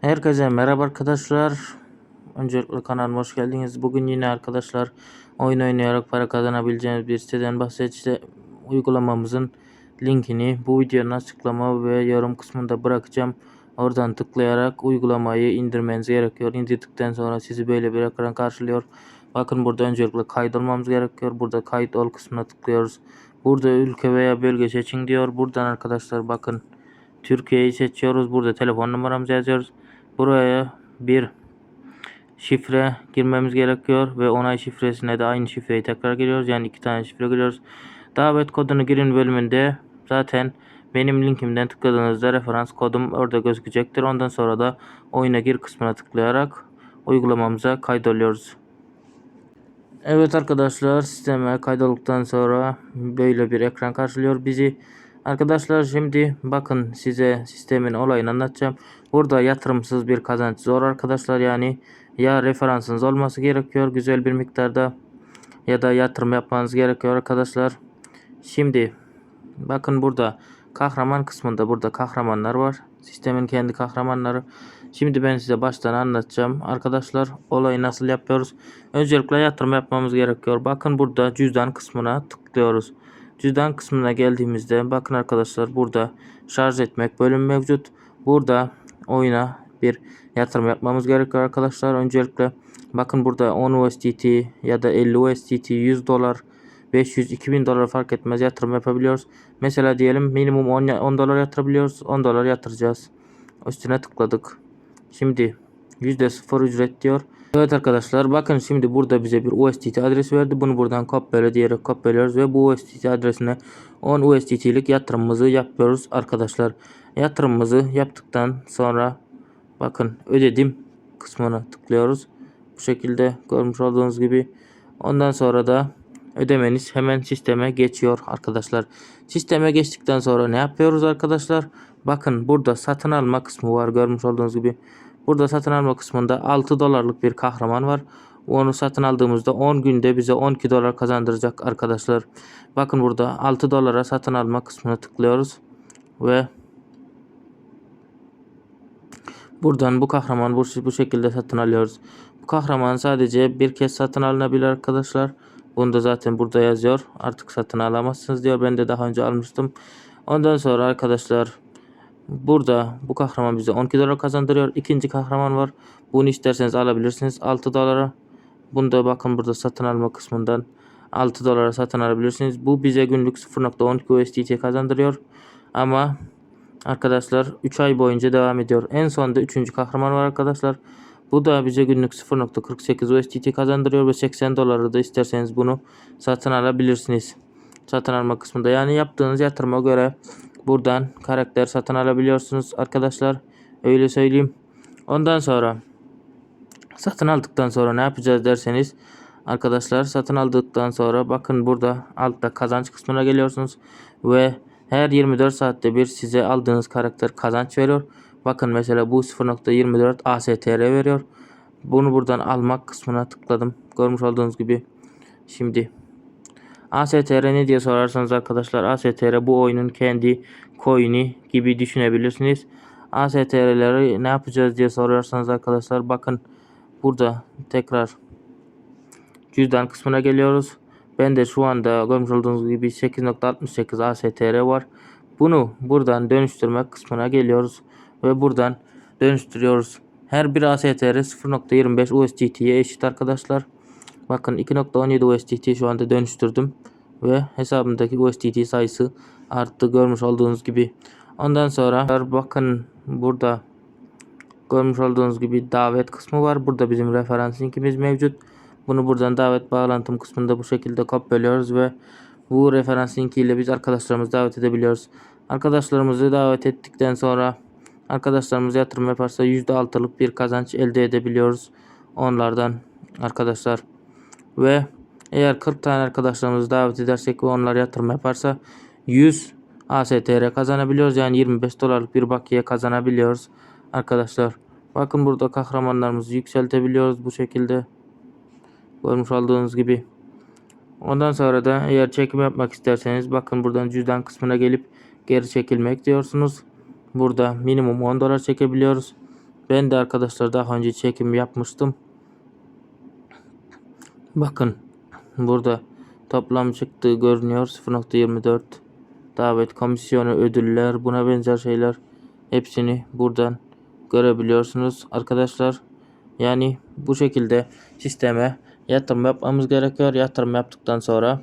Herkese merhaba arkadaşlar. Öncelikle kanalıma hoş geldiniz. Bugün yine arkadaşlar oyun oynayarak para kazanabileceğiniz bir siteden bahsedeceğim. Uygulamamızın linkini bu videonun açıklama ve yorum kısmında bırakacağım. Oradan tıklayarak uygulamayı indirmeniz gerekiyor. İndirdikten sonra sizi böyle bir ekran karşılıyor. Bakın burada öncelikle kaydolmamız gerekiyor. Burada kayıt ol kısmına tıklıyoruz. Burada ülke veya bölge seçin diyor. Buradan arkadaşlar bakın Türkiye'yi seçiyoruz. Burada telefon numaramızı yazıyoruz. Buraya bir şifre girmemiz gerekiyor ve onay şifresine de aynı şifreyi tekrar giriyoruz. Yani iki tane şifre giriyoruz. Davet kodunu girin bölümünde zaten benim linkimden tıkladığınızda referans kodum orada gözükecektir. Ondan sonra da oyuna gir kısmına tıklayarak uygulamamıza kaydoluyoruz. Evet arkadaşlar sisteme kaydolduktan sonra böyle bir ekran karşılıyor bizi. Arkadaşlar şimdi bakın size sistemin olayını anlatacağım. Burada yatırımsız bir kazanç zor arkadaşlar yani ya referansınız olması gerekiyor güzel bir miktarda ya da yatırım yapmanız gerekiyor arkadaşlar. Şimdi bakın burada kahraman kısmında burada kahramanlar var. Sistemin kendi kahramanları. Şimdi ben size baştan anlatacağım. Arkadaşlar olayı nasıl yapıyoruz? Öncelikle yatırım yapmamız gerekiyor. Bakın burada cüzdan kısmına tıklıyoruz. Cüzdan kısmına geldiğimizde bakın arkadaşlar burada şarj etmek bölüm mevcut. Burada oyuna bir yatırım yapmamız gerekiyor arkadaşlar. Öncelikle bakın burada 10 USDT ya da 50 USDT 100 dolar 500 2000 dolar fark etmez yatırım yapabiliyoruz. Mesela diyelim minimum 10, 10 dolar yatırabiliyoruz. 10 dolar yatıracağız. Üstüne tıkladık. Şimdi %0 ücret diyor. Evet arkadaşlar bakın şimdi burada bize bir USDT adresi verdi. Bunu buradan kopyala diyerek kopyalıyoruz ve bu USDT adresine 10 USDT'lik yatırımımızı yapıyoruz arkadaşlar. Yatırımımızı yaptıktan sonra bakın ödedim kısmına tıklıyoruz. Bu şekilde görmüş olduğunuz gibi. Ondan sonra da ödemeniz hemen sisteme geçiyor arkadaşlar. Sisteme geçtikten sonra ne yapıyoruz arkadaşlar? Bakın burada satın alma kısmı var görmüş olduğunuz gibi. Burada satın alma kısmında 6 dolarlık bir kahraman var. Onu satın aldığımızda 10 günde bize 12 dolar kazandıracak arkadaşlar. Bakın burada 6 dolara satın alma kısmına tıklıyoruz. Ve buradan bu kahraman bu, bu şekilde satın alıyoruz. Bu kahraman sadece bir kez satın alınabilir arkadaşlar. Bunu da zaten burada yazıyor. Artık satın alamazsınız diyor. Ben de daha önce almıştım. Ondan sonra arkadaşlar Burada bu kahraman bize 12 dolar kazandırıyor. İkinci kahraman var. Bunu isterseniz alabilirsiniz 6 dolara. Bunu da bakın burada satın alma kısmından 6 dolara satın alabilirsiniz. Bu bize günlük 0.12 USDT kazandırıyor. Ama arkadaşlar 3 ay boyunca devam ediyor. En sonunda 3. kahraman var arkadaşlar. Bu da bize günlük 0.48 USDT kazandırıyor ve 80 doları da isterseniz bunu satın alabilirsiniz. Satın alma kısmında yani yaptığınız yatırıma göre Buradan karakter satın alabiliyorsunuz arkadaşlar. Öyle söyleyeyim. Ondan sonra satın aldıktan sonra ne yapacağız derseniz arkadaşlar satın aldıktan sonra bakın burada altta kazanç kısmına geliyorsunuz ve her 24 saatte bir size aldığınız karakter kazanç veriyor. Bakın mesela bu 0.24 ASTR veriyor. Bunu buradan almak kısmına tıkladım. Görmüş olduğunuz gibi. Şimdi ASTR ne diye sorarsanız arkadaşlar ASTR bu oyunun kendi coin'i gibi düşünebilirsiniz. ASTR'leri ne yapacağız diye soruyorsanız arkadaşlar bakın burada tekrar cüzdan kısmına geliyoruz. Ben de şu anda görmüş olduğunuz gibi 8.68 ASTR var. Bunu buradan dönüştürmek kısmına geliyoruz ve buradan dönüştürüyoruz. Her bir ASTR 0.25 USDT'ye eşit arkadaşlar. Bakın 2.17 USDT şu anda dönüştürdüm. Ve hesabımdaki USDT sayısı arttı görmüş olduğunuz gibi. Ondan sonra bakın burada görmüş olduğunuz gibi davet kısmı var. Burada bizim referans linkimiz mevcut. Bunu buradan davet bağlantım kısmında bu şekilde kopyalıyoruz ve bu referans linkiyle biz arkadaşlarımızı davet edebiliyoruz. Arkadaşlarımızı davet ettikten sonra arkadaşlarımız yatırım yaparsa %6'lık bir kazanç elde edebiliyoruz onlardan arkadaşlar. Ve eğer 40 tane arkadaşlarımızı davet edersek ve onlar yatırım yaparsa 100 ASTR kazanabiliyoruz. Yani 25 dolarlık bir bakiye kazanabiliyoruz arkadaşlar. Bakın burada kahramanlarımızı yükseltebiliyoruz bu şekilde. Görmüş olduğunuz gibi. Ondan sonra da eğer çekim yapmak isterseniz bakın buradan cüzdan kısmına gelip geri çekilmek diyorsunuz. Burada minimum 10 dolar çekebiliyoruz. Ben de arkadaşlar daha önce çekim yapmıştım. Bakın burada toplam çıktığı görünüyor 0.24 davet komisyonu ödüller buna benzer şeyler hepsini buradan görebiliyorsunuz arkadaşlar. Yani bu şekilde sisteme yatırım yapmamız gerekiyor. Yatırım yaptıktan sonra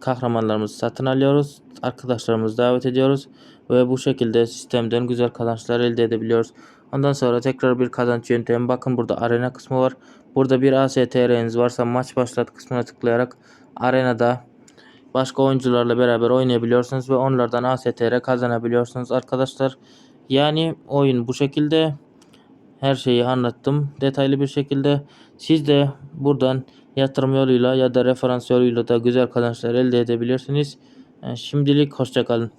kahramanlarımızı satın alıyoruz. Arkadaşlarımızı davet ediyoruz ve bu şekilde sistemden güzel kazançlar elde edebiliyoruz. Ondan sonra tekrar bir kazanç yöntemi. Bakın burada arena kısmı var. Burada bir ASTR'niz varsa maç başlat kısmına tıklayarak arenada başka oyuncularla beraber oynayabiliyorsunuz ve onlardan ASTR kazanabiliyorsunuz arkadaşlar. Yani oyun bu şekilde. Her şeyi anlattım detaylı bir şekilde. Siz de buradan yatırım yoluyla ya da referans yoluyla da güzel kazançlar elde edebilirsiniz. Şimdilik hoşça kalın.